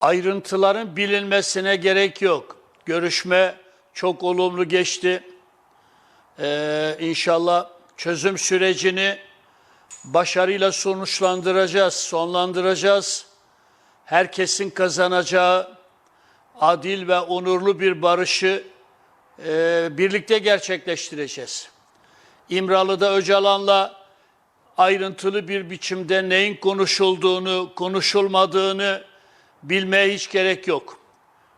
Ayrıntıların bilinmesine gerek yok. Görüşme çok olumlu geçti. Ee, inşallah çözüm sürecini başarıyla sonuçlandıracağız, sonlandıracağız. Herkesin kazanacağı adil ve onurlu bir barışı e, birlikte gerçekleştireceğiz. İmralı'da Öcalan'la ayrıntılı bir biçimde neyin konuşulduğunu, konuşulmadığını bilmeye hiç gerek yok.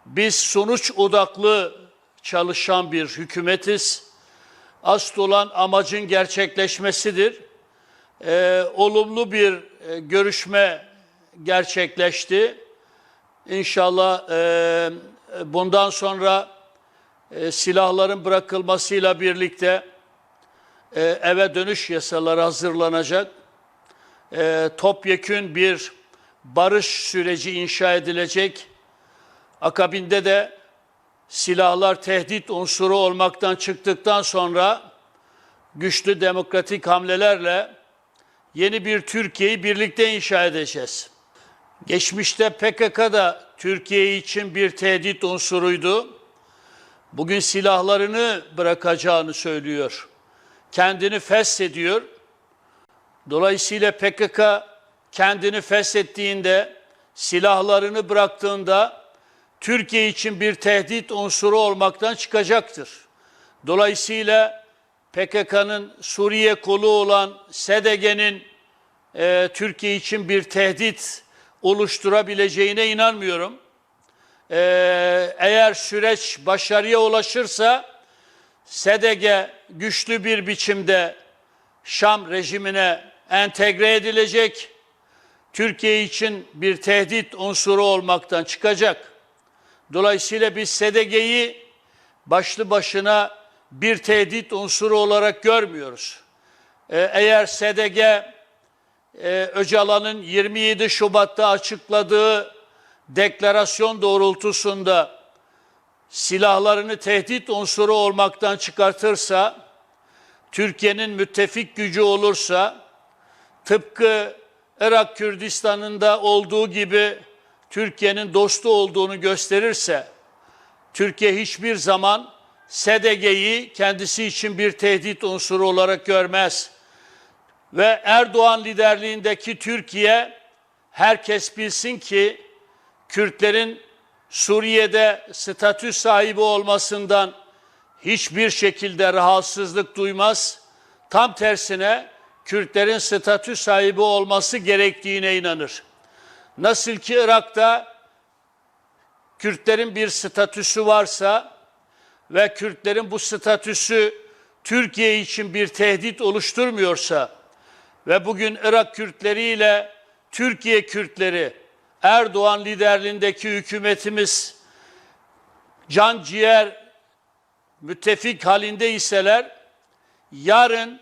Biz sonuç odaklı çalışan bir hükümetiz. Asıl olan amacın gerçekleşmesidir. Ee, olumlu bir e, görüşme gerçekleşti. İnşallah e, bundan sonra e, silahların bırakılmasıyla birlikte e, eve dönüş yasaları hazırlanacak. E, topyekün bir barış süreci inşa edilecek. Akabinde de silahlar tehdit unsuru olmaktan çıktıktan sonra güçlü demokratik hamlelerle yeni bir Türkiye'yi birlikte inşa edeceğiz. Geçmişte PKK da Türkiye için bir tehdit unsuruydu. Bugün silahlarını bırakacağını söylüyor. Kendini feshediyor. Dolayısıyla PKK kendini feshettiğinde, silahlarını bıraktığında Türkiye için bir tehdit unsuru olmaktan çıkacaktır. Dolayısıyla PKK'nın Suriye kolu olan SDG'nin e, Türkiye için bir tehdit oluşturabileceğine inanmıyorum. E, eğer süreç başarıya ulaşırsa SDG güçlü bir biçimde Şam rejimine entegre edilecek. Türkiye için bir tehdit unsuru olmaktan çıkacak. Dolayısıyla biz SDG'yi başlı başına bir tehdit unsuru olarak görmüyoruz. Ee, eğer SDG e, Öcalan'ın 27 Şubat'ta açıkladığı deklarasyon doğrultusunda silahlarını tehdit unsuru olmaktan çıkartırsa, Türkiye'nin müttefik gücü olursa, tıpkı Irak Kürdistan'ında olduğu gibi Türkiye'nin dostu olduğunu gösterirse, Türkiye hiçbir zaman SDG'yi kendisi için bir tehdit unsuru olarak görmez. Ve Erdoğan liderliğindeki Türkiye herkes bilsin ki Kürtlerin Suriye'de statü sahibi olmasından hiçbir şekilde rahatsızlık duymaz. Tam tersine Kürtlerin statü sahibi olması gerektiğine inanır. Nasıl ki Irak'ta Kürtlerin bir statüsü varsa ve Kürtlerin bu statüsü Türkiye için bir tehdit oluşturmuyorsa ve bugün Irak Kürtleri ile Türkiye Kürtleri Erdoğan liderliğindeki hükümetimiz can ciğer müttefik halinde iseler yarın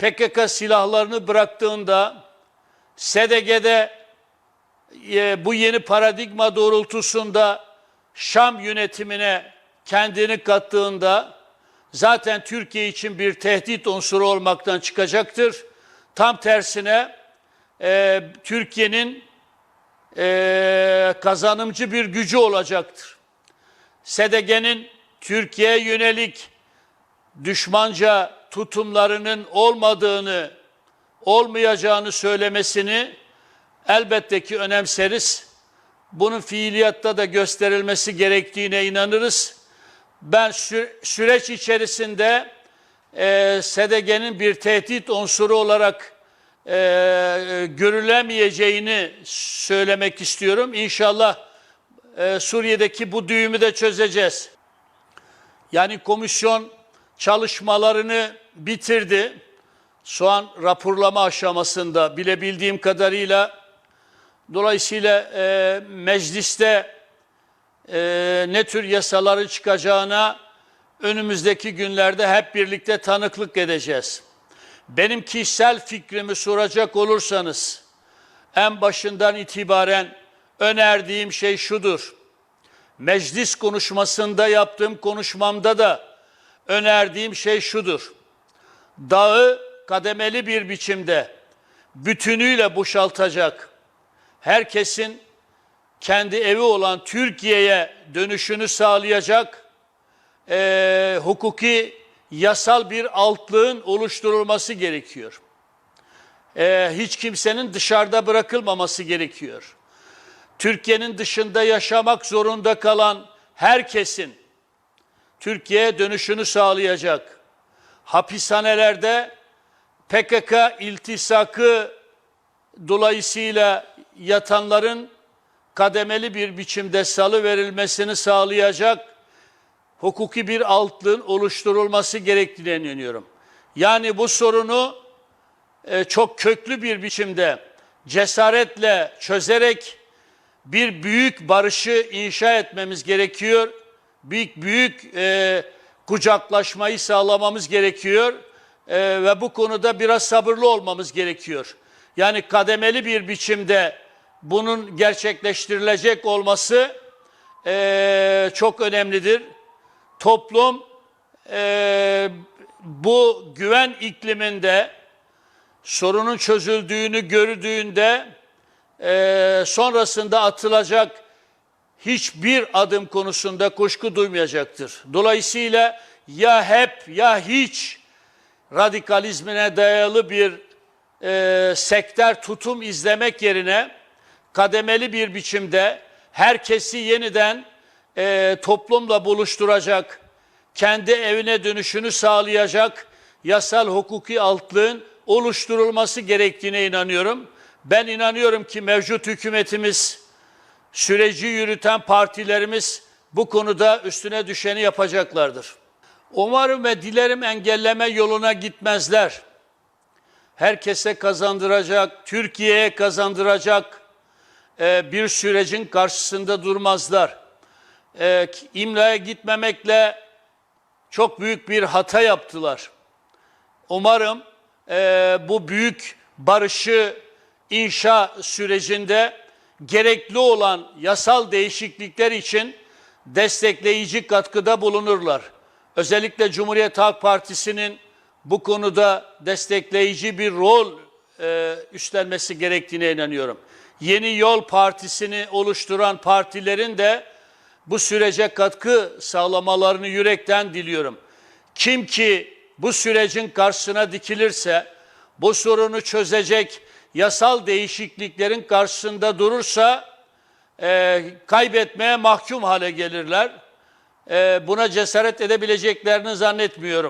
PKK silahlarını bıraktığında SDG'de e, bu yeni paradigma doğrultusunda Şam yönetimine kendini kattığında zaten Türkiye için bir tehdit unsuru olmaktan çıkacaktır. Tam tersine e, Türkiye'nin e, kazanımcı bir gücü olacaktır. SDG'nin Türkiye'ye yönelik düşmanca tutumlarının olmadığını, olmayacağını söylemesini elbette ki önemseriz. Bunun fiiliyatta da gösterilmesi gerektiğine inanırız. Ben sü süreç içerisinde e, SDG'nin bir tehdit unsuru olarak e, görülemeyeceğini söylemek istiyorum. İnşallah e, Suriye'deki bu düğümü de çözeceğiz. Yani komisyon çalışmalarını bitirdi. Şu an raporlama aşamasında bilebildiğim kadarıyla. Dolayısıyla e, mecliste e, ne tür yasaları çıkacağına önümüzdeki günlerde hep birlikte tanıklık edeceğiz. Benim kişisel fikrimi soracak olursanız en başından itibaren önerdiğim şey şudur. Meclis konuşmasında yaptığım konuşmamda da önerdiğim şey şudur. Dağı kademeli bir biçimde bütünüyle boşaltacak, herkesin kendi evi olan Türkiye'ye dönüşünü sağlayacak e, hukuki yasal bir altlığın oluşturulması gerekiyor. E, hiç kimsenin dışarıda bırakılmaması gerekiyor. Türkiye'nin dışında yaşamak zorunda kalan herkesin Türkiye'ye dönüşünü sağlayacak. Hapishanelerde PKK iltisakı dolayısıyla yatanların kademeli bir biçimde salı verilmesini sağlayacak hukuki bir altlığın oluşturulması gerektiğine inanıyorum. Yani bu sorunu e, çok köklü bir biçimde cesaretle çözerek bir büyük barışı inşa etmemiz gerekiyor. Büyük büyük e, kucaklaşmayı sağlamamız gerekiyor E, ve bu konuda biraz sabırlı olmamız gerekiyor. Yani kademeli bir biçimde bunun gerçekleştirilecek olması e, çok önemlidir. Toplum e, bu güven ikliminde sorunun çözüldüğünü gördüğünde e, sonrasında atılacak hiçbir adım konusunda kuşku duymayacaktır. Dolayısıyla ya hep ya hiç radikalizmine dayalı bir e, sekter tutum izlemek yerine kademeli bir biçimde herkesi yeniden e, toplumla buluşturacak, kendi evine dönüşünü sağlayacak yasal hukuki altlığın oluşturulması gerektiğine inanıyorum. Ben inanıyorum ki mevcut hükümetimiz, süreci yürüten partilerimiz bu konuda üstüne düşeni yapacaklardır. Umarım ve dilerim engelleme yoluna gitmezler. Herkese kazandıracak, Türkiye'ye kazandıracak e, bir sürecin karşısında durmazlar. E, imlaya gitmemekle çok büyük bir hata yaptılar. Umarım e, bu büyük barışı inşa sürecinde gerekli olan yasal değişiklikler için destekleyici katkıda bulunurlar. Özellikle Cumhuriyet Halk Partisi'nin bu konuda destekleyici bir rol e, üstlenmesi gerektiğine inanıyorum. Yeni Yol Partisi'ni oluşturan partilerin de bu sürece katkı sağlamalarını yürekten diliyorum. Kim ki bu sürecin karşısına dikilirse, bu sorunu çözecek yasal değişikliklerin karşısında durursa e, kaybetmeye mahkum hale gelirler. E, buna cesaret edebileceklerini zannetmiyorum.